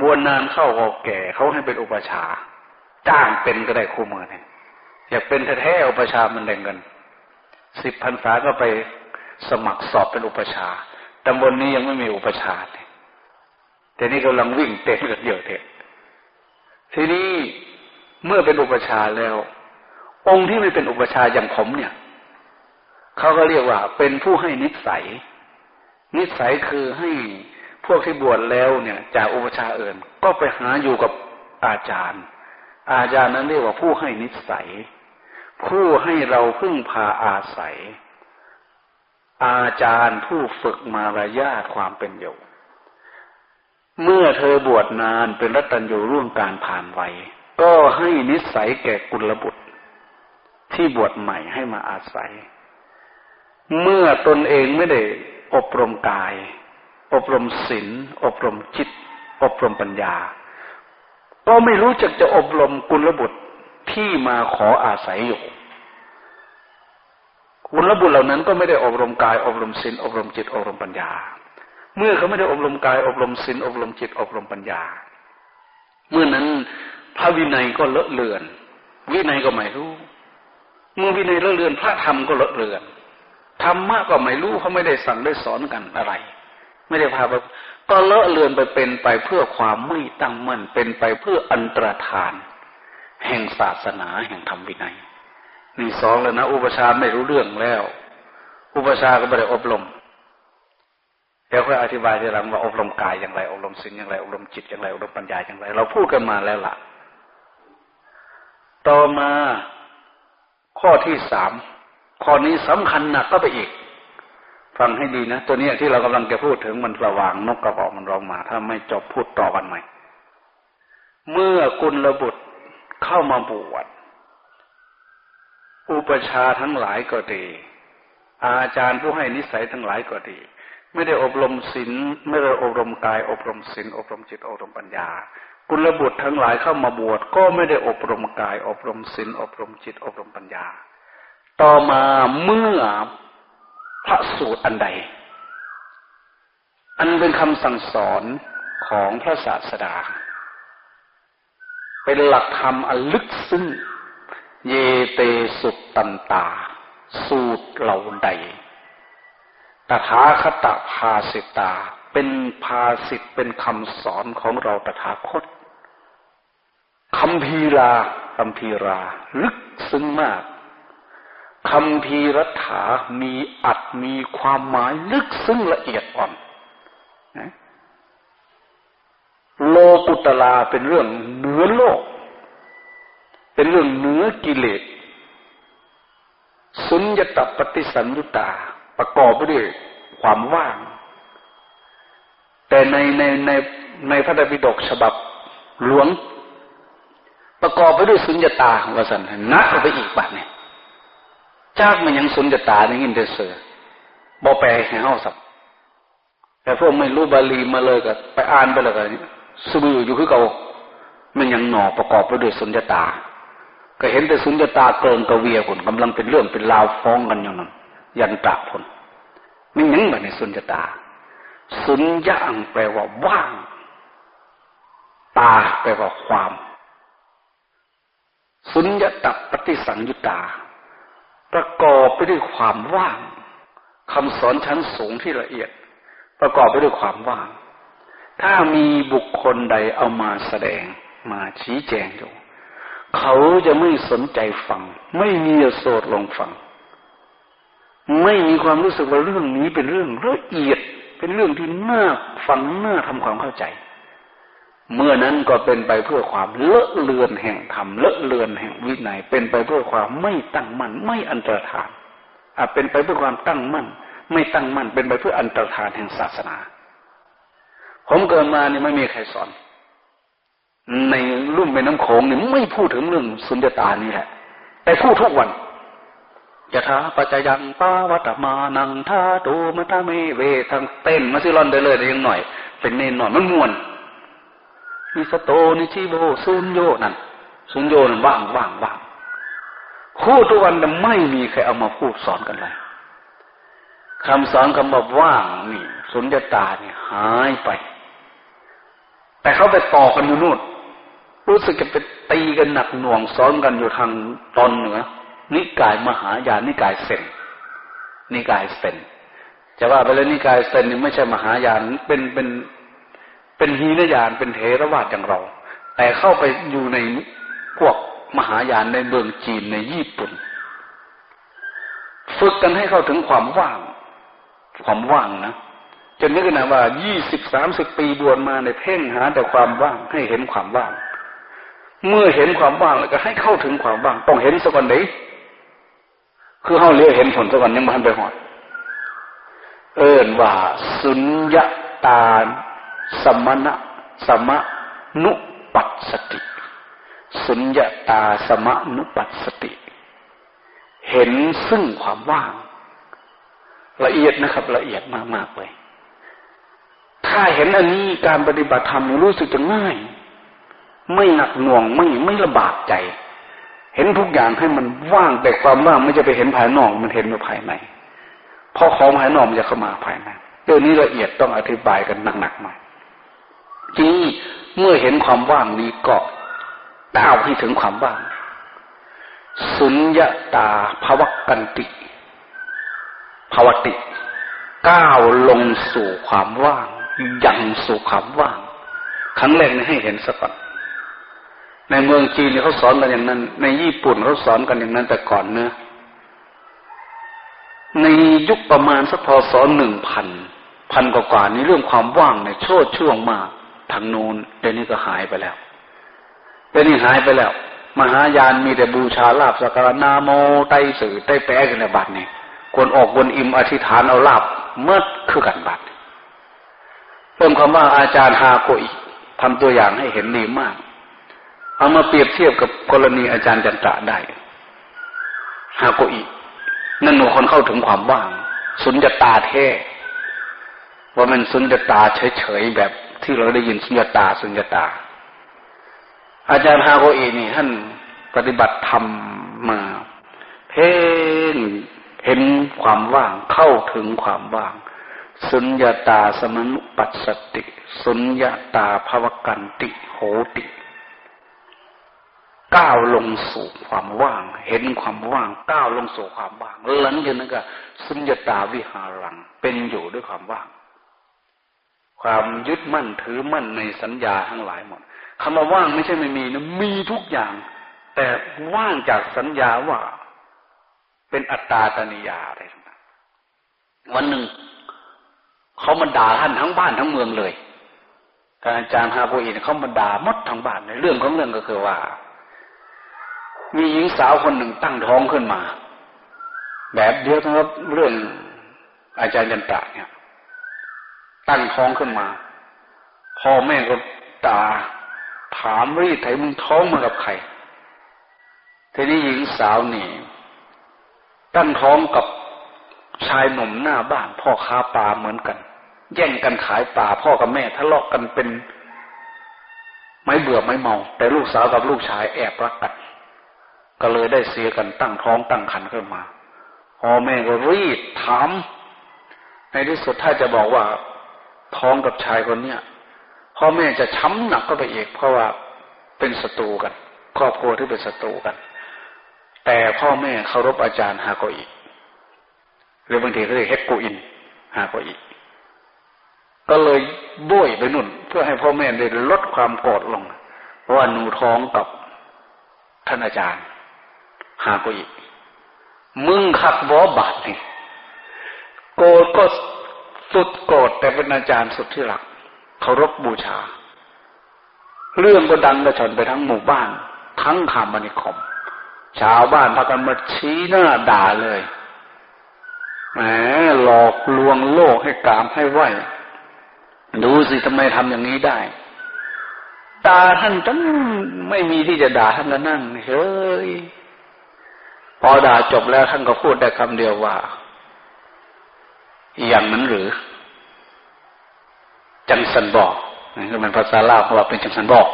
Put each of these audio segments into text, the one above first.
บวชนานเข้าออกแก่เขาให้เป็นอุปชาจ้างเป็นก็ได้คู่มือเนี่ยอยากเป็นแท้ๆอุปชามันแรงเงินสิบพรรษาก็ไปสมัครสอบเป็นอุปชาตำบลนนี้ยังไม่มีอุปชาเนี่ยแต่นี่กำลังวิ่งเต้นกันเยอะเถอะทีนี้เมื่อเป็นอุปชาแล้ว องค์ที่ไม่เป็นอุปชาอย่างผมเนี่ยเขาก็เรียกว่าเป็นผู้ให้นิสัย นิสัยคือให้ พวกที่บวชแล้วเนี่ยจากอุปชาเอื่น ก็ไปหาอยู่กับอาจารย์ อาจารย์นั้นเรียกว่าผู้ให้นิสัย ผู้ให้เราพึ่งพาอาศัย อาจารย์ผู้ฝึกมารยาทความเป็นอยู่เมื่อเธอบวชนานเป็นรัตัญญูร่วงการผ่านวัยก็ให้นิสัยแก่กุลบุตร ที่บวชใหม่ให้มาอาศัย เมื่อตนเองไม่ได้อบรมกาย อบรมศีลอบรมจิต อบรมปัญญา ก็ไม่รู้จักจะอบรมกุลบุตรที่มาขออาศัยอยู่กุลบุตรเหล่านั้นก็ไม่ได้อบรมกาย อบรมศีลอบรมจิต อบรมปัญญา เมื่อเขาไม่ได้อบรมกาย อบรมศีลอบรมจิต อบรมปัญญา เมื่อนั้นพระวินัยก็เลอะเลือน วินัยก็ไม่รู้ เมื่อวินัยเลอะเลือน พระธรรมก็เลอะเลือนธรรมะก็ไม่รู้เขาไม่ได้สั่งได้สอนกันอะไร ไม่ได้พาไปก็เลอะเลือนไปเป็นไปเพื่อความไม่ตั้งมั่นเป็นไปเพื่ออันตรธาน แห่งศาสนาแห่งธรรมวินัยนี่สองแล้วนะอุปชาไม่รู้เรื่องแล้ว อุปชาก็ไม่ได้อบรมเดี๋ยวค่อยอธิบายทีหลังว่าอบรมกายอย่างไรอบรมสิ่งอย่างไรอบรมจิตอย่างไรอบรมปัญญาอย่างไร เราพูดกันมาแล้วล่ะ ต่อมาข้อที่สามข้อนี้สำคัญหนักก็ไปอีก ฟังให้ดีนะ ตัวนี้ที่เรากำลังจะพูดถึงมันระว่างนกกระบอกมันร้องมา ถ้าไม่จบพูดต่อกันใหม่ เมื่อกุลบุตรเข้ามาบวชอุปชาทั้งหลายก็ดี อาจารย์ผู้ให้นิสัยทั้งหลายก็ดี ไม่ได้อบรมศีลไม่ได้อบรมกาย อบรมศีลอบรมจิตอบรมปัญญา กุลบุตรทั้งหลายเข้ามาบวชก็ไม่ได้อบรมกาย อบรมศีลอบรมจิตอบรมปัญญา ต่อมาเมื่อ พระสูตรอันใด อันเป็นคำสั่งสอนของพระศาสดา เป็นหลักธรรมอันลึกซึ้งเยเตสุตตันตา สูตรเหล่าใดตถาคตภาสิตา เป็นภาสิตเป็นคำสอนของเราตถาคตคำพีราคำพีรา ลึกซึ้งมากคำพีรัฐามีอั มีความหมายลึกซึ้งละเอียดอ่อนโลกุตลาเป็นเรื่องเหนือโลก เป็นเรื่องเหนือกิเลสสุญญตปฏิสันยุตา ประกอบไปด้วยความว่าง แต่ในในในในพระไตรปิฎกฉบับหลวง ประกอบไปด้วยสุญญตาวสันนักไปอีกบัดเนี่ยจากมันยังสุญญตาในยินเดเสือ บอแปลให้เฮาสับแต่พวกไม่รู้บาลีมาเลยก็ไปอ่านไปเลยกันสบืออยู่คือเก่ามันยังหน่อประกอบไปด้วยสุญญตา ก็เห็นแต่สุญญตาเกินกเวียผลกำลังเป็นเรื่องเป็นราวฟ้องกันอย่างนั้นยันตะผลไม่ยังแบบในสุญญตา สุญญางแปลว่าว่าง ตาแปลว่าความ สุญญตัปฏิสังยุตา ประกอบไปด้วยความว่าง คำสอนชั้นสูงที่ละเอียด ประกอบไปด้วยความว่าง ถ้ามีบุคคลใดเอามาแสดงมาชี้แจงอยู่ เขาจะไม่สนใจฟัง ไม่มีโสดลงฟัง ไม่มีความรู้สึกว่าเรื่องนี้เป็นเรื่องละเอียด เป็นเรื่องที่น่าฟังน่าทำความเข้าใจ เมื่อนั้นก็เป็นไปเพื่อความเลอะเลือนแห่งธรรมเลอะเลือนแห่งวินัยเป็นไปเพื่อความไม่ตั้งมั่นไม่อันตรธานอาจเป็นไปเพื่อความตั้งมั่น ไม่ตั้งมั่นเป็นไปเพื่ออันตรธานแห่งศาสนา ผมเกิดมาเนี่ยไม่มีใครสอน ในรุ่มแม่น้ำโขงเนี่ยไม่พูดถึงเรื่องสุญญตานี่แหละ แต่พูดทุกวันยะถาปัจจยังปาวัตมานังท่าตูมตาเมเวทางเต้นมาซิรอนได้เลยยังหน่อย เป็นเนนหน่อยมันมวนนิสโตนิชิโบซุนโยนั่นซุนโยนั่นว่างว่างว่างพูดทุกวันแต่ไม่มีใครเอามาพูดสอนกันเลย คำสอนคำบอกว่างนี่ สุญญตาเนี่ยหายไป แต่เขาไปต่อกันอยู่นู่นรู้สึกจะไปตีกันหนักหน่วงซ้อนกันอยู่ทางตอนเหนือนิกายมหายานนิกายเซนนิกายเซนจะว่าไปแล้วนิกายเซนนี่ไม่ใช่มหายานเป็นเป็นเป็นฮีนยานเป็นเทรวาสอย่างเรา แต่เข้าไปอยู่ในพวกมหายานในเมืองจีนในญี่ปุ่น ฝึกกันให้เข้าถึงความว่าง ความว่างนะจนนึกนะว่ายี่สิบสามสิบปีบวชมาในเพ่งหาแต่ความว่างให้เห็นความว่าง เมื่อเห็นความว่างแล้วก็ให้เข้าถึงความว่าง ต้องเห็นสักวันไหนคือเขาเลี้ยเห็นผลสักวันยังมันไปหอด เอินว่า สุญญาตาสมณะสมนุปัสสติ สุญญาตาสมนุปัสสติ เห็นซึ่งความว่าง ละเอียดนะครับ ละเอียดมากๆเลย ถ้าเห็นอันนี้การปฏิบัติธรรมรู้สึกจะง่าย ไม่หนักหน่วงไม่ไม่ลำบากใจ เห็นทุกอย่างให้มันว่างแต่ความว่างไม่จะไปเห็นภายนอกมันเห็นอยู่ภายในพอของภายนอกมันจะเข้ามาภายในเรื่องนี้ละเอียดต้องอธิบายกันหนักๆหน่อยทีนี้เมื่อเห็นความว่างนี้ก็ก้าวให้ถึงความว่าง สุญญาตาภวกันติ ภวติ ก้าวลงสู่ความว่าง ยังสู่ความว่าง ครั้งแรกนี่ให้เห็นสักก่อนในเมืองจีนเขาสอนกันอย่างนั้น ในญี่ปุ่นเขาสอนกันอย่างนั้นแต่ก่อนเนื้อในยุคประมาณสักพศหนึ่งพันพันกว่านี้เรื่องความว่างในโชดช่วงมากทางโน้นเดี๋ยวนี้ก็หายไปแล้วเดี๋ยวนี้หายไปแล้ว มหายานมีแต่บูชาลาบสักการนาโมไตสื่อไตแปะกันในบัตรนี่ ควรออกบนอิมอธิษฐานเอาลาบเมื่อคือกันบัตรเพิ่มคำว่าอาจารย์ฮาโกอิทำตัวอย่างให้เห็นดีมาก เอามาเปรียบเทียบกับกรณีอาจารย์จันตระได้ฮาโกอินั่นหนูคนเข้าถึงความว่าง สุญญตาแท้ว่ามันสุญญตาเฉยๆแบบที่เราได้ยินสุญญตาสุญญตา อาจารย์ฮาโกอินี่ท่านปฏิบัติธรรมมา เพ่ง เห็นความว่างเข้าถึงความว่าง สุญญาตาสมนุปัสสติ สุญญาตาภวกันติโหติ ก้าวลงสู่ความว่าง เห็นความว่าง ก้าวลงสู่ความว่าง หลังจากนั้นก็สุญญาตาวิหารัง เป็นอยู่ด้วยความว่าง ความยึดมั่นถือมั่นในสัญญาทั้งหลายหมดคำว่าว่างไม่ใช่ไม่มีนะมีทุกอย่าง แต่ว่างจากสัญญาว่า เป็นอัตตาตนิยาอะไรต่างๆวันหนึ่งเขามาด่าท่านทั้งบ้านทั้งเมืองเลยอาจารย์ฮาโกอินเขามาด่ามดทั้งบ้านในเรื่องของเรื่องก็คือว่า มีหญิงสาวคนหนึ่งตั้งท้องขึ้นมา แบบเดียวกับเรื่องอาจารย์ยันตะเนี่ย ตั้งท้องขึ้นมาพ่อแม่ก็ตาถามรีดไถมึงท้องมากับใครทีนี้หญิงสาวนี่ ตั้งท้องกับชายหนุ่มหน้าบ้าน พ่อค้าปลาเหมือนกัน แย่งกันขายปลาพ่อกับแม่ทะเลาะกันเป็นไม่เบื่อไม่เมา แต่ลูกสาวกับลูกชายแอบรักกันก็เลยได้เสียกันตั้งท้องตั้งขันขึ้นมาพ่อแม่ก็รีดถามในที่สุดถ้าจะบอกว่าท้องกับชายคนเนี้ยพ่อแม่จะช้ำหนักก็ไปอีกเพราะว่าเป็นศัตรูกัน ครอบครัวที่เป็นศัตรูกัน แต่พ่อแม่เคารพอาจารย์ฮากอิหรือบางทีเขาเรียกเฮกโกอินหากอีก็เลยบ้ยไปนุ่น เพื่อให้พ่อแม่ได้ลดความโกรธลงเพราะว่าหนูท้องกับท่านอาจารย์หากอีมึงขักบอบาดนี่โกรธก็สุดโกรธแต่เป็นอาจารย์สุดที่หลักเคารพบูชา เรื่องก็ดังกระชอนไปทั้งหมู่บ้าน ทั้งขามนิคม ชาวบ้านพากันมาชี้หน้าด่าเลยแหมหลอกลวงโลกให้กามให้ไหวดูสิทำไมทำอย่างนี้ได้ ตาท่านจังไม่มีที่จะด่าท่านก็นั่งเฮ้ยพอด่าจบแล้วท่านก็พูดได้คำเดียวว่า อย่างนั้นหรือ จังสันบอกนี่คือมันภาษาลาวเขาว่าเป็นจังสันบอก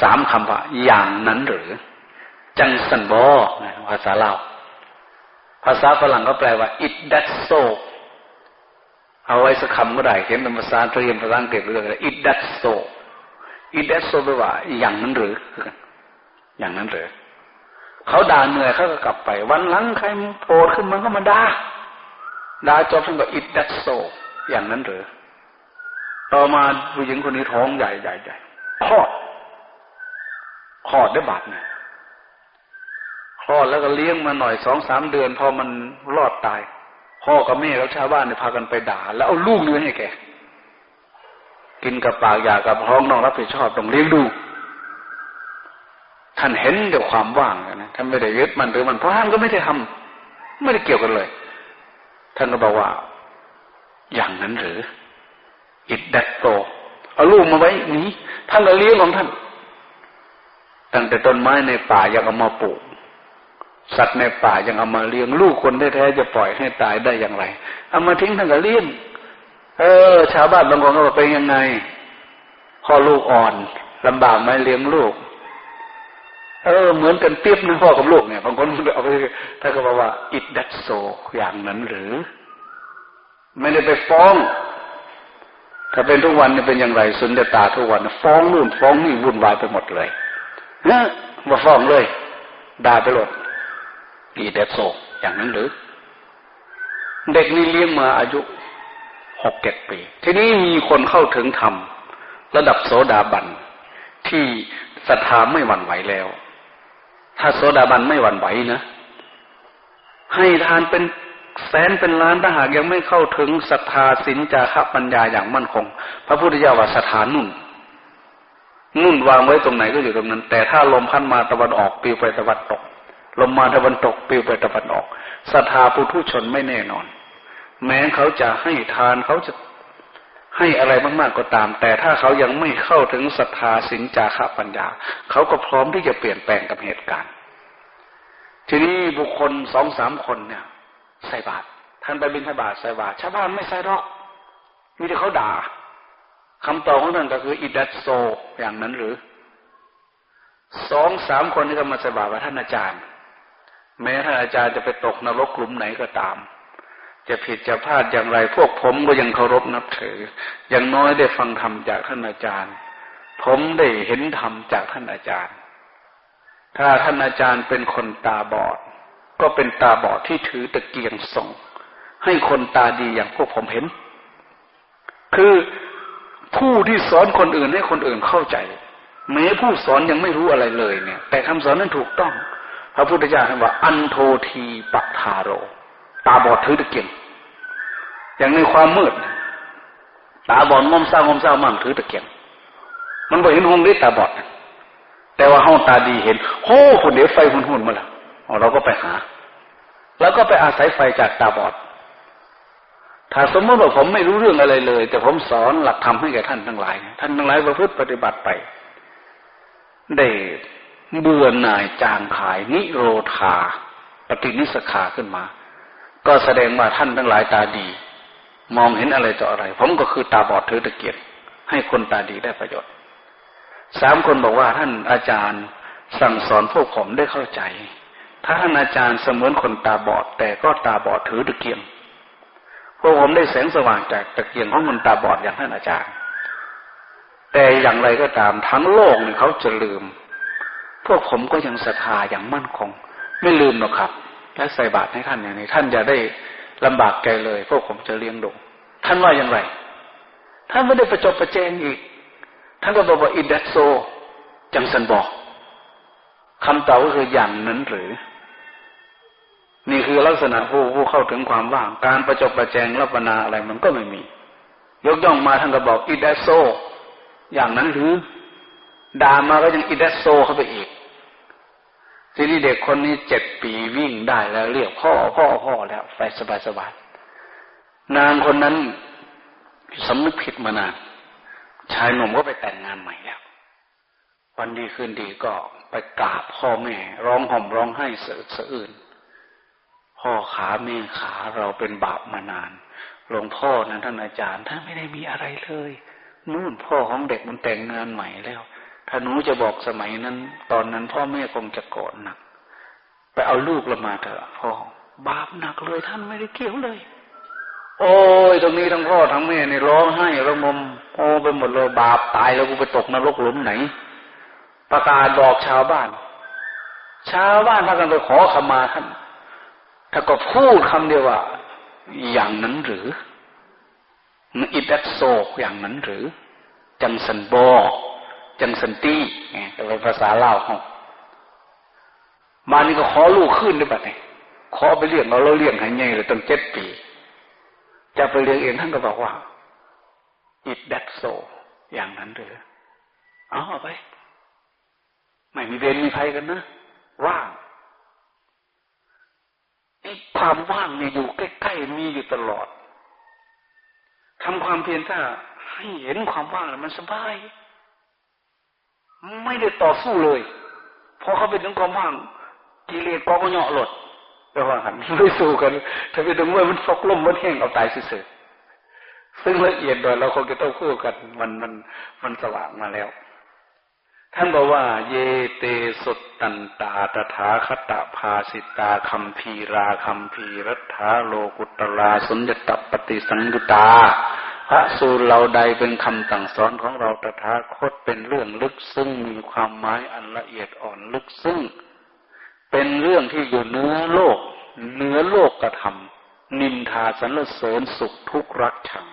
สามคำว่า อย่างนั้นหรือ จังสันบอภาษาลาวภาษาฝรั่งก็แปลว่า it that so เอาไว้สักคำก็ได้เขียนเป็นภาษาเรียนภาษาอังกฤษเรื่องอะไร it that so อิเดสโซไปลว่าอย่างนั้นหรือ อย่างนั้นหรือเขาด่าเหนื่อยเขาก็กลับไป วันหลังใครโผล่ขึ้นมันก็มาด่าด่าจบท่านก็อิดดัสโซอย่างนั้นหรือต่อมาผู้หญิงคนนี้ท้องใหญ่ใหญ่ใหญ่คลอดคลอดได้บาดเนี่ย คลอดแล้วก็เลี้ยงมาหน่อยสองสามเดือน พอมันรอดตาย พ่อกับแม่แล้วชาวบ้านเนี่ยพากันไปด่า แล้วเอาลูกเลี้ยงให้แกกินกับปากอยากกับท้องน้องรับผิดชอบต้องเลี้ยงดูท่านเห็นเดี๋ยวความว่างนะท่านไม่ได้ยึดมันหรือมันเพราะท่านก็ไม่ได้ทำไม่ได้เกี่ยวกันเลย ท่านก็บอกว่า อย่างนั้นหรือ อิดดัดโตเอาลูกมาไว้นี้ท่านก็เลี้ยงของท่านตั้งแต่ต้นไม้ในป่ายังเอามาปลูก สัตว์ในป่ายังเอามาเลี้ยงลูกคนแท้ๆจะปล่อยให้ตายได้อย่างไร เอามาทิ้งท่านก็เลี้ยงเออ ชาวบ้านบางคนก็บอกเป็นยังไงพ่อลูกอ่อนลำบากไหมเลี้ยงลูก เออ เหมือนกันเปียบนะพ่อกับลูกเนี่ยบางคนเอาไปถ้าก็บอกว่าอิดดัตโซอย่างนั้นหรือ ไม่ได้ไปฟ้อง ถ้าเป็นทุกวันเนี่ยเป็นอย่างไรสุนเดตาทุกวัน ฟ้องนู่นฟ้องนี่วุ่นวายไปหมดเลยเนะมาฟ้องเลยด่าไปหมด อิดดัตโซอย่างนั้นหรือ เด็กนี่เลี้ยงมาอายุหกเจ็ดปี ทีนี้มีคนเข้าถึงธรรมระดับโสดาบันที่ศรัทธาไม่หวั่นไหวแล้ว ถ้าโสดาบันไม่หวั่นไหวนะให้ทานเป็นแสนเป็นล้านถ้าหากยังไม่เข้าถึงศรัทธาสินจาระปัญญาอย่างมั่นคง พระพุทธเจ้าว่าสถานนุ่น นุ่นวางไว้ตรงไหนก็อยู่ตรงนั้น แต่ถ้าลมพัดมาตะวันออกปิวไปตะวันตก ลมมาตะวันตกปิวไปตะวันออกศรัทธาปุถุชนไม่แน่นอน แม้เขาจะให้ทานเขาจะให้อะไรมากๆก็ตาม แต่ถ้าเขายังไม่เข้าถึงศรัทธาสินจาระปัญญา เขาก็พร้อมที่จะเปลี่ยนแปลงกับเหตุการณ์ ทีนี้บุคคลสองสามคนเนี่ย ใส่บาตรท่านไปบิณฑบาตใส่บาตรชาวบ้านไม่ใส่หรอก มีแต่เขาด่าคำตอบของท่านก็คืออิดัตโซอย่างนั้นหรือสองสามคนที่ก็มาใส่บาตรท่านอาจารย์ แม้ท่านอาจารย์จะไปตกนรกกลุ่มไหนก็ตาม จะผิดจะพลาดอย่างไร พวกผมก็ยังเคารพนับถือ อย่างน้อยได้ฟังธรรมจากท่านอาจารย์ ผมได้เห็นธรรมจากท่านอาจารย์ ถ้าท่านอาจารย์เป็นคนตาบอด ก็เป็นตาบอดที่ถือตะเกียงส่ง ให้คนตาดีอย่างพวกผมเห็น คือผู้ที่สอนคนอื่นให้คนอื่นเข้าใจแม้ผู้สอนยังไม่รู้อะไรเลยเนี่ย แต่คำสอนนั้นถูกต้อง พระพุทธเจ้าท่านว่า อันโททีปัทาโร ตาบอดถือตะเกียง อย่างในความมืด ตาบอดงมเศร้างมเศร้ามั่งถือตะเกียง มันบ่เห็นหงได้ตาบอด แต่ว่าห้องตาดีเห็นโอ้คนเดี๋ยวไฟหุ่นหุ่นมาแล้วเราก็ไปหา แล้วก็ไปอาศัยไฟจากตาบอด ถ้าสมมติว่าผมไม่รู้เรื่องอะไรเลย แต่ผมสอนหลักธรรมให้แก่ท่านทั้งหลาย ท่านทั้งหลายประพฤติปฏิบัติไปได้ เบื่อหน่ายจางขายนิโรธาปฏินิสขาขึ้นมา ก็แสดงว่าท่านทั้งหลายตาดี มองเห็นอะไรต่ออะไร ผมก็คือตาบอดถือตะเกียบให้คนตาดีได้ประโยชน์สามคนบอกว่าท่านอาจารย์สั่งสอนพวกผมได้เข้าใจ ถ้าท่านอาจารย์เสมือนคนตาบอด แต่ก็ตาบอดถือตะเกียงพวกผมได้แสงสว่างจากตะเกียงของคนตาบอดอย่างท่านอาจารย์ แต่อย่างไรก็ตามทั้งโลกเนี่ยเขาจะลืม พวกผมก็ยังศรัทธาอย่างมั่นคง ไม่ลืมหรอกครับ และใส่บาตรให้ท่านอย่างนี้ท่านจะได้ลำบากใจเลย พวกผมจะเลี้ยงดูท่านว่าอย่างไร ท่านไม่ได้ประจบประแจงอีก ท่านก็บอกว่าอินดัสโซ จังสันบอกคำตอบก็คืออย่างนั้นหรือ นี่คือลักษณะผู้ผู้เข้าถึงความว่าง การประจบประแจงรับปนาอะไรมันก็ไม่มี ยกย่องมาท่านก็บอกอิดัสโซ อย่างนั้นหรือด่ามาก็ยังอิดัสโซเข้าไปอีก ทีนี้เด็กคนนี้เจ็ดปีวิ่งได้แล้วเรียกพ่อพ่อพ่อแล้วไปสบายสบายนางคนนั้นสำนึกผิดมานานชายหนุ่มก็ไปแต่งงานใหม่แล้ว วันดีคืนดีก็ไปกราบพ่อแม่ ร้องห่มร้องไห้เสือสะอื่น พ่อขาแม่ขาเราเป็นบาปมานานหลวงพ่อนั้นท่านอาจารย์ท่านไม่ได้มีอะไรเลยนู่นพ่อของเด็กมันแต่งงานใหม่แล้ว ถ้าหนูจะบอกสมัยนั้น ตอนนั้นพ่อแม่คงจะโกรธหนัก ไปเอาลูกเรามาเถอะพ่อบาปหนักเลยท่านไม่ได้เกี่ยวเลย โอ้ยตรงนี้ทั้งพ่อทั้งแม่เนี่ยร้องไห้ร้องมมโอ้ไปหมดเลยบาปตายแล้วกูไปตกนรกหลุมไหน ประกาศบอกชาวบ้าน ชาวบ้านพากันไปขอขมาท่านถ้าก็พูดคำเดียวว่า อย่างนั้นหรืออิดัตโซอย่างนั้นหรือ จังสันบอ จังสันตี้ไงเป็นภาษาเล่าเขามานี่ก็ขอลูกขึ้นด้วยบัดนี่ขอไปเลี้ยงเราเราเลี้ยงให้ไงเลยตั้งเจ็ดปี จะไปเลี้ยงเองท่านก็บอกว่าอิดดัตโซอย่างนั้นหรือเอาไป ไม่มีเวรมีภัยกันนะ ว่างความว่างเนี่ยอยู่ใกล้ๆมีอยู่ตลอดทำความเพียรถ้าให้เห็นความว่างมันสบาย ไม่ได้ต่อสู้เลยพอเขาเป็นถึงความว่างกิเลสก็ก็เหาะหลดระหว่างกันไม่สู้กัน ถ้าไปถึงเมื่อมันฟกลมมันแห้งเอาตายเสือซึ่งละเอียดโดยเราคงจะต้องคู่กัน มันมันมันสว่างมาแล้ว ท่านบอกว่า เยเตสุตตันตาตถาคตภาสิตาคัมพีราคัมพีรัฐาโลกุตลาสุญญตปฏิสังยุตา พระสูตรเราใดเป็นคำสั่งสอนของเราตถาคตเป็นเรื่องลึกซึ้งมีความหมายอันละเอียดอ่อนลึกซึ้งเป็นเรื่องที่อยู่เนื้อโลก เนื้อโลกกระทำนินทาสรรเสริญสุขทุกข์รักชัง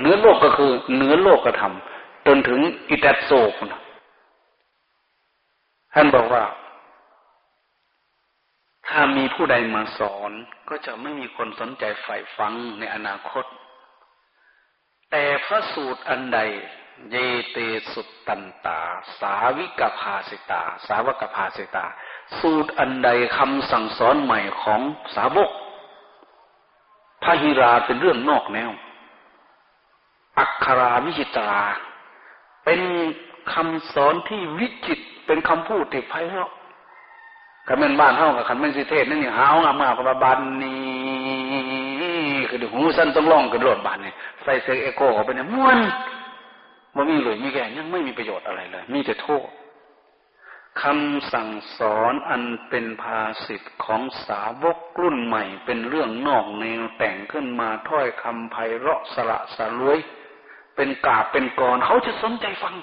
เนื้อโลกก็คือเนื้อโลกกระทำจนถึงอิตัสโซนะท่านบอกว่า ถ้ามีผู้ใดมาสอนก็จะไม่มีคนสนใจใฝ่ฟังในอนาคต แต่พระสูตรอันใด เยเตสุตตันตา สาวิกภาสิตา สาวกภาสิตา สูตรอันใดคำสั่งสอนใหม่ของสาวกพระหิราเป็นเรื่องนอกแนว อักขราวิจิตราเป็นคำสอนที่วิจิต เป็นคำพูดที่ไพเราะขันเป็นบ้านเท่ากับขันเป็นสิเทศนั่นนี่หาวงามมากกว่าบานนี้ คือดูหูสั้นต้องล่องกันโหลดบานเนี่ยใส่เสียงเอโก้เข้าไปเนี่ยม้วนมันมีเลยมีแก่ยังไม่มีประโยชน์อะไรเลย มีแต่โทษคำสั่งสอนอันเป็นภาสิทธิ์ของสาวกรุ่นใหม่ เป็นเรื่องนอกแนวแต่งขึ้นมาถ้อยคำไพเราะสละสลวย เป็นกาบเป็นกรเขาจะสนใจฟัง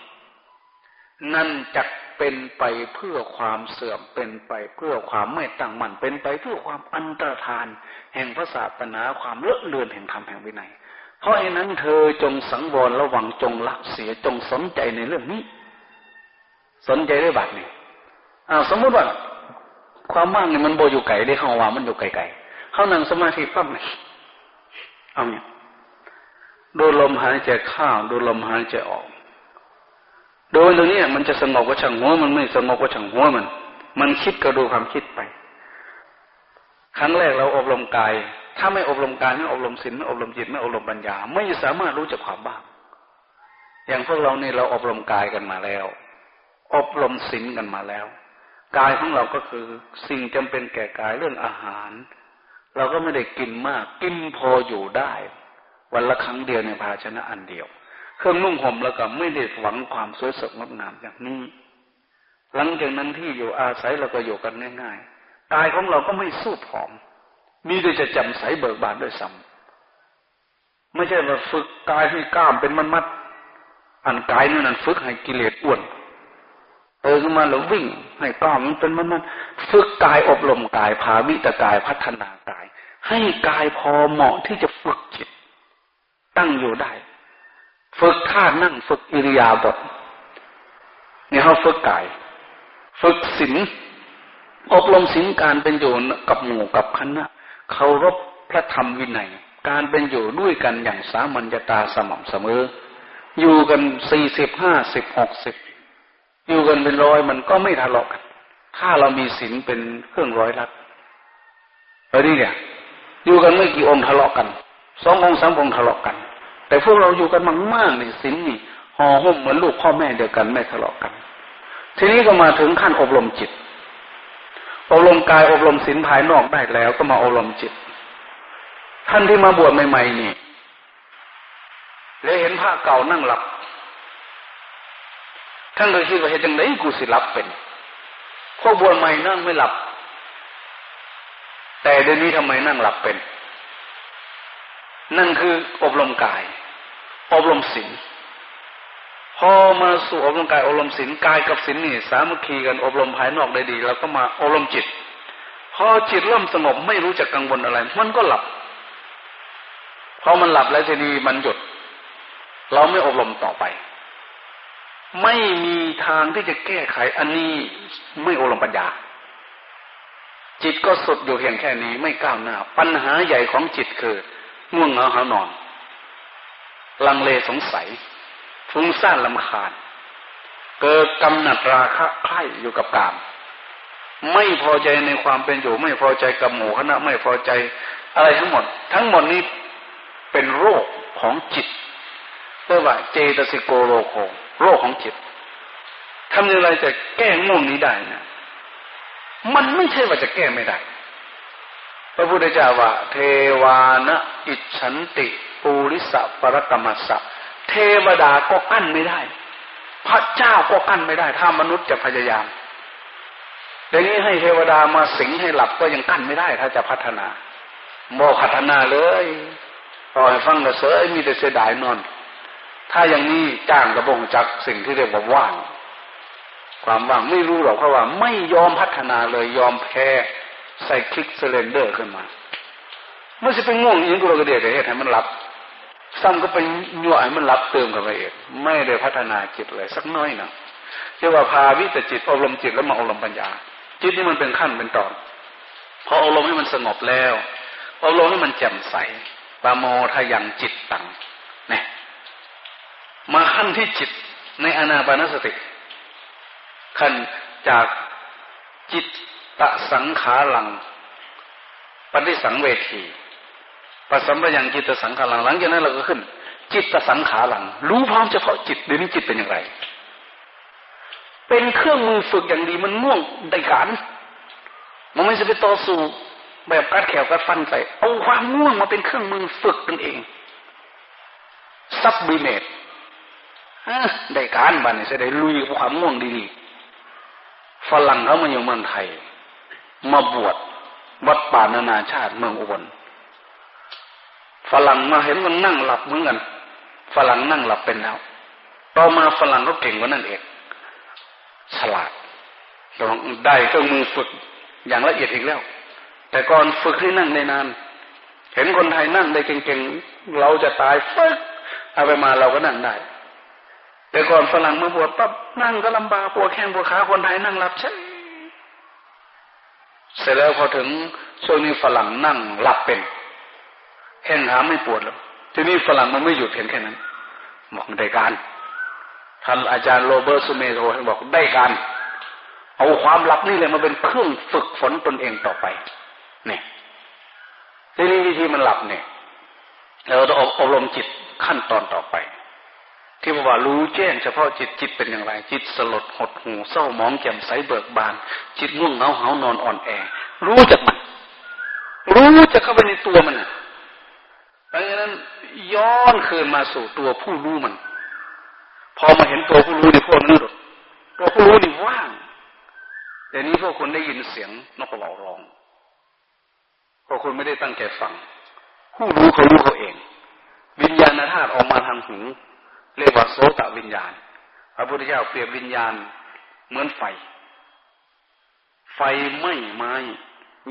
นั่นจะ เป็นไปเพื่อความเสื่อมเป็นไปเพื่อความไม่ตั้งมั่นเป็นไปเพื่อความอันตรธาน แห่งพระศาสนาความเลอะเลือนแห่งธรรมแห่งวินัย เพราะฉะนั้นเธอจงสังวรระวังจงละเสียจงสนใจในเรื่องนี้ สนใจได้บัดนี่อ้าวสมมติว่า ความว่างเนี่ยมันโบอยู่ไกลได้เข้าว่ามันอยู่ไกลๆเข้านั่งสมาธิปั๊บเนี่ยเอาเนี่ยดูลมหายใจเข้าดูลมหายใจออก โดยตรงนี้มันจะสงบว่าช่างหัวมันไม่สงบว่าช่างหัวมัน มันคิดก็ดูความคิดไป ครั้งแรกเราอบรมกาย ถ้าไม่อบรมกายไม่อบรมศีลไม่อบรมจิตไม่อบรมปัญญา ไม่สามารถรู้จักความบ้าง อย่างพวกเราเนี่ยเราอบรมกายกันมาแล้ว อบรมศีลกันมาแล้ว กายของเราก็คือสิ่งจำเป็นแก่กายเรื่องอาหาร เราก็ไม่ได้กินมาก กินพออยู่ได้ วันละครั้งเดียวในภาชนะอันเดียว เครื่องนุ่งห่มแล้วก็ไม่ได้หวังความสวยสดงดงามอย่างนี้ หลังจากนั้นที่อยู่อาศัยเราก็อยู่กันง่ายๆกายของเราก็ไม่สู้ผอม มีแต่จะจำใสเบิกบานด้วยซ้ำไม่ใช่ว่าฝึกกายให้กล้ามเป็นมันมัดอันกายนั่นฝึกให้กิเลสอ้วนเออขึ้นมาแล้ววิ่งให้กล้ามมันเป็นมันมันฝึกกายอบรมกายพาวิตกายพัฒนากาย ให้กายพอเหมาะที่จะฝึกจิต ตั้งอยู่ได้ ฝึกท่านั่งฝึกอิริยาบถนี่เขาฝึกกาย ฝึกศีลอบรมศีลการเป็นอยู่กับหมู่กับคณะเคารพพระธรรมวินัย การเป็นอยู่ด้วยกันอย่างสามัญญาตาสม่ำเสมอ อยู่กันสี่สิบห้าสิบหกสิบอยู่กันเป็นร้อยมันก็ไม่ทะเลาะกัน ถ้าเรามีศีลเป็นเครื่องร้อยลัดเออนี่เนี่ย อยู่กันไม่กี่องค์ทะเลาะกัน สององค์สามองค์ทะเลาะกัน แต่พวกเราอยู่กันมากมากนี่ศีลนี่ห่อหุ้มเหมือนลูกพ่อแม่เดียวกันไม่ทะเลาะกัน ทีนี้ก็มาถึงขั้นอบรมจิต อบรมกายอบรมศีลภายนอกได้แล้วก็มาอบรมจิต ท่านที่มาบวชใหม่ๆนี่เลยเห็นพระเก่านั่งหลับ ท่านเลยคิดว่าเหตุจังไดกูสิหลับเป็นพวกบวชใหม่นั่งไม่หลับ แต่เดี๋ยวนี้ทำไมนั่งหลับเป็น นั่นคืออบรมกาย อบรมศีลพอมาสู่อบรมกายอบรมศีลกายกับศีลนี่ สามัคคีกันอบรมภายนอกได้ดีเราก็มาอบรมจิต พอจิตเริ่มสงบไม่รู้จักกังวลอะไร มันก็หลับพอมันหลับแล้วทีนี้มันหยุด เราไม่อบรมต่อไป ไม่มีทางที่จะแก้ไข อันนี้ไม่อบรมปัญญา จิตก็สุดอยู่เพียงแค่นี้ไม่ก้าวหน้า ปัญหาใหญ่ของจิตคือ ง่วงเหงาหานอน ลังเลสงสัยฟุ้งซ่านลำคาญ เกิดกำหนัดราคะใคร่อยู่กับกาม ไม่พอใจในความเป็นอยู่ ไม่พอใจกับหมู่คณะไม่พอใจอะไรทั้งหมด ทั้งหมดนี้เป็นโรคของจิตเรียกว่าเจตสิโกโรโคโรคของจิตทำอย่างไรจะแก้ง่วงนี้ได้นะมันไม่ใช่ว่าจะแก้ไม่ได้ พระพุทธเจ้าว่า เทวานะอิฉันติปูริสะปรกรรมสะเทวดาก็กั้นไม่ได้ พระเจ้าก็กั้นไม่ได้ ถ้ามนุษย์จะพยายามอย่างนี้ให้เทวดามาสิงให้หลับก็ยังกั้นไม่ได้ ถ้าจะพัฒนาโมพัฒนาเลยต่อให้ฟังกระเสยมีแต่เสียดายนอน ถ้าอย่างนี้จ้างกระบงจักสิ่งที่เรียกว่าว่าง ความว่างไม่รู้หรอกเพราะว่า ไม่ยอมพัฒนาเลยยอมแพ้ ใส่คลิกเซเลนเดอร์ขึ้นมาเมื่อจะไปง่วงยิงกุลกระเดียดเหตุให้มันหลับซ้ำก็ไปยั่วให้มันรับเติมกับไปเองไม่ได้พัฒนาจิตเลยสักน้อยหนะเรียกว่าพาวิตจิตอบรมจิตแล้วมาอบรมปัญญา จิตนี่มันเป็นขั้นเป็นตอนพออบรมให้มันสงบแล้วอบรมให้มันแจ่มใสปาโมทยังจิตตังเนี่ยมาขั้นที่จิตในอนาปานสติขั้นจากจิต ตะสังขารังปฏิสังเวทีปสัมปยังจิตสังขารังหลังจากนั้นเราก็ขึ้น จิตสังขารัง รู้พร้อมเฉพาะจิตเดี๋ยวนี้จิตเป็นอย่างไร เป็นเครื่องมือฝึกอย่างดีมันง่วงได้การมันไม่ใช่ไปต่อสู้แบบกัดแขวกัดฟันใส่เอาความง่วงมาเป็นเครื่องมือฝึกนั่นเองซับบีเมตได้การบ้านนี่จะได้ลุยกับความง่วงดีๆฝรั่งเขามาอยู่เมืองไทย มาบวชวัดป่านานาชาติเมืองอุบลฝรั่งมาเห็นมันนั่งหลับเหมือนกันฝรั่งนั่งหลับเป็นแล้วต่อมาฝรั่งก็เก่งกว่านั่นเองฉลาดได้เครื่องมือฝึกอย่างละเอียดอีกแล้ว แต่ก่อนฝึกให้นั่งได้นาน เห็นคนไทยนั่งได้เก่งๆเราจะตายฝึกเอาไปมาเราก็นั่งได้ แต่ก่อนฝรั่งมาบวชปั๊บนั่งก็ลำบากปวดแข้งปวดขาคนไทยนั่งหลับใช่ เสร็จแล้วพอถึงช่วงนี้ฝรั่งนั่งหลับเป็นแข้งขาไม่ปวดแล้วทีนี้ฝรั่งมันไม่หยุดเพียงแค่นั้นบอกได้การท่านอาจารย์โรเบิร์ตซูเมโทท่านบอกได้การ เอาความหลับนี่เลยมาเป็นเครื่องฝึกฝนตนเองต่อไปเนี่ยทีนี้วิธีมันหลับเนี่ยเราต้องอบรมจิตขั้นตอนต่อไป ที่บอกว่ารู้แจ้งเฉพาะจิตจิตเป็นอย่างไร จิตสลดหดหูเศร้ามองแจ่มใสเบิกบาน จิตง่วงเหงาเหานอนอ่อนแอ รู้จักมัน รู้จะเข้าไปในตัวมันดังนั้นย้อนคืนมาสู่ตัวผู้รู้มัน พอมาเห็นตัวผู้รู้ในพวกนั้นลดตัวผู้รู้นี่ว่างเดี๋ยวนี้พวกคุณได้ยินเสียงนกกระเหว่าร้องพวกคุณไม่ได้ตั้งใจฟัง ผู้รู้เขารู้เขาเอง วิญญาณธาตุออกมาทางหู เรียกว่าโสตวิญญาณ พระพุทธเจ้าเปรียบวิญญาณเหมือนไฟ ไฟไหม้ไม้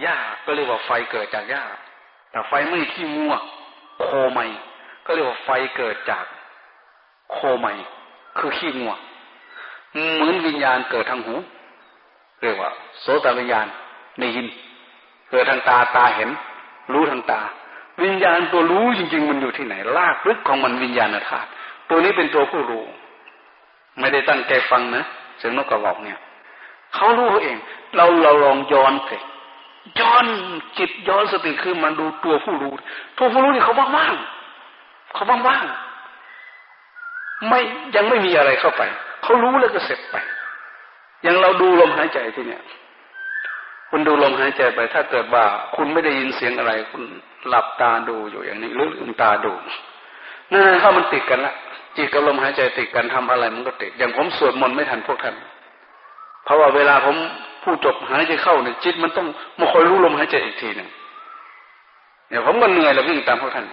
หญ้าก็เรียกว่าไฟเกิดจากหญ้า แต่ไฟไหม้ขี้มัวโคไมก็เรียกว่าไฟเกิดจากโคไมคือขี้งัวเหมือนวิญญาณเกิดทางหู เรียกว่า โสตวิญญาณได้ยิน เกิดทางตาตาเห็น รู้ทางตา วิญญาณตัวรู้จริง ๆ มันอยู่ที่ไหนลากลึกของมันวิญญาณธาตุ ตัวนี้เป็นตัวผู้รู้ ไม่ได้ตั้งใจฟังนะเสียงนกกระบอกเนี่ยเขารู้เขาเอง เราเราลองย้อนไปย้อนจิตย้อนสติคือมันดูตัวผู้รู้ ตัวผู้รู้นี่เขาว่างๆเขาว่างๆไม่ยังไม่มีอะไรเข้าไป เขารู้แล้วก็เสร็จไปอย่างเราดูลมหายใจที่เนี่ย คุณดูลมหายใจไป ถ้าเกิดว่าคุณไม่ได้ยินเสียงอะไร คุณหลับตาดูอยู่อย่างนี้หรือลืมตาดูนั่นเข้ามันติดกันละ จิตกับลมหายใจติดกันทำอะไรมันก็ติด อย่างผมสวดมนต์ไม่ทันพวกท่าน เพราะว่าเวลาผมผู้จบหายใจเข้าเนี่ยจิตมันต้องมาคอยรู้ลมหายใจอีกทีหนึ่งเนี่ยผมก็เหนื่อยแล้ววิ่งตามพวกท่าน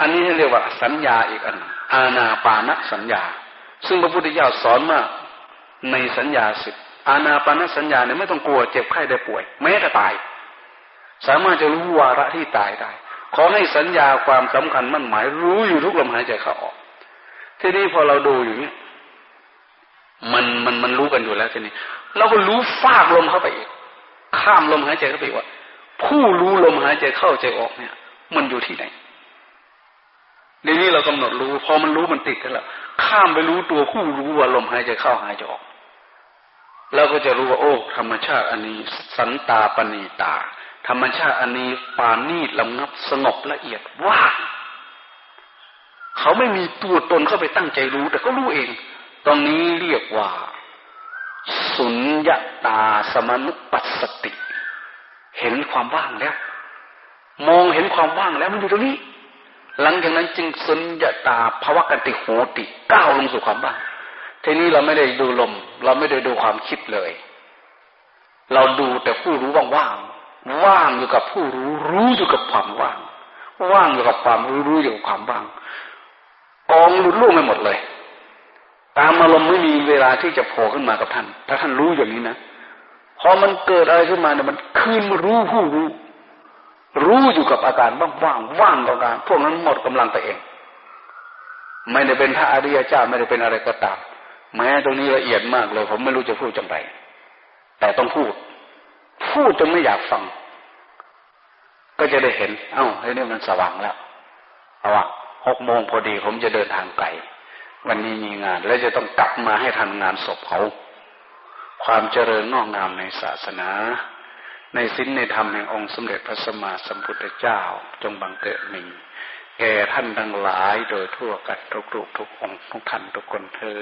อันนี้เรียกว่าสัญญาอีกอัน อาณาปานสัญญา ซึ่งพระพุทธเจ้าสอนมาในสัญญาสิบอาณาปานสัญญาเนี่ยไม่ต้องกลัวเจ็บไข้ได้ป่วยแม้แต่ตาย สามารถจะรู้วาระที่ตายได้ ขอให้สัญญาความสำคัญมั่นหมายรู้อยู่ทุกลมหายใจเข้าออก ทีนี้พอเราดูอยู่เนี่ยมันมันมันรู้กันอยู่แล้วทีนี้เราก็รู้ฟากลมเข้าไปอีกข้ามลมหายใจเข้าไปว่า ผู้รู้ลมหายใจเข้าใจออกเนี่ย มันอยู่ที่ไหนในนี้เรากำหนดรู้พอมันรู้มันติดกันแล้วข้ามไปรู้ตัวผู้รู้ว่าลมหายใจเข้าหายใจออกเราก็จะรู้ว่า โอ้ธรรมชาติอันนี้ สันตาปณีตา ธรรมชาติอันนี้ปานีลำงับสงบละเอียดว่าง เขาไม่มีตัวตนเข้าไปตั้งใจรู้ แต่ก็รู้เอง ตรงนี้เรียกว่า สุญญตาสมนุปัสสติ เห็นความว่างแล้ว มองเห็นความว่างแล้วมันอยู่ตรงนี้ หลังจากนั้นจึงสุญญตาภาวะกันติโหติก้าวลงสู่ความว่างทีนี้เราไม่ได้ดูลม เราไม่ได้ดูความคิดเลย เราดูแต่ผู้รู้ว่างๆว่างอยู่กับผู้รู้ รู้อยู่กับความว่าง ว่างอยู่กับความรู้รู้อยู่กับความว่าง กองหลุดลุ่งไปหมดเลย ตามอารมณ์ไม่มีเวลาที่จะโผล่ขึ้นมากับท่าน ถ้าท่านรู้อย่างนี้นะพอมันเกิดอะไรขึ้นมาเนี่ยมันคืนมารู้ผู้รู้ รู้อยู่กับอาการว่างๆว่างกับอาการพวกนั้นหมดกำลังไปเอง ไม่ได้เป็นพระอริยเจ้าไม่ได้เป็นอะไรก็ตามแม้ตรงนี้ละเอียดมากเลย ผมไม่รู้จะพูดจังไรแต่ต้องพูด พูดจนไม่อยากฟัง ก็จะได้เห็น เอ้าเฮ้ยนี่มันสว่างแล้วเอาว่า หกโมงพอดีผมจะเดินทางไกลวันนี้มีงาน และจะต้องกลับมาให้ทันงานศพเขา ความเจริญงอกงามในศาสนา ในสิ้นในธรรมแห่งองค์สมเด็จพระสัมมาสัมพุทธเจ้าจงบังเกิดมีแก่ท่านทั้งหลายโดยทั่วกันทุกๆทุกองค์ทุกท่านทุกคนเธอ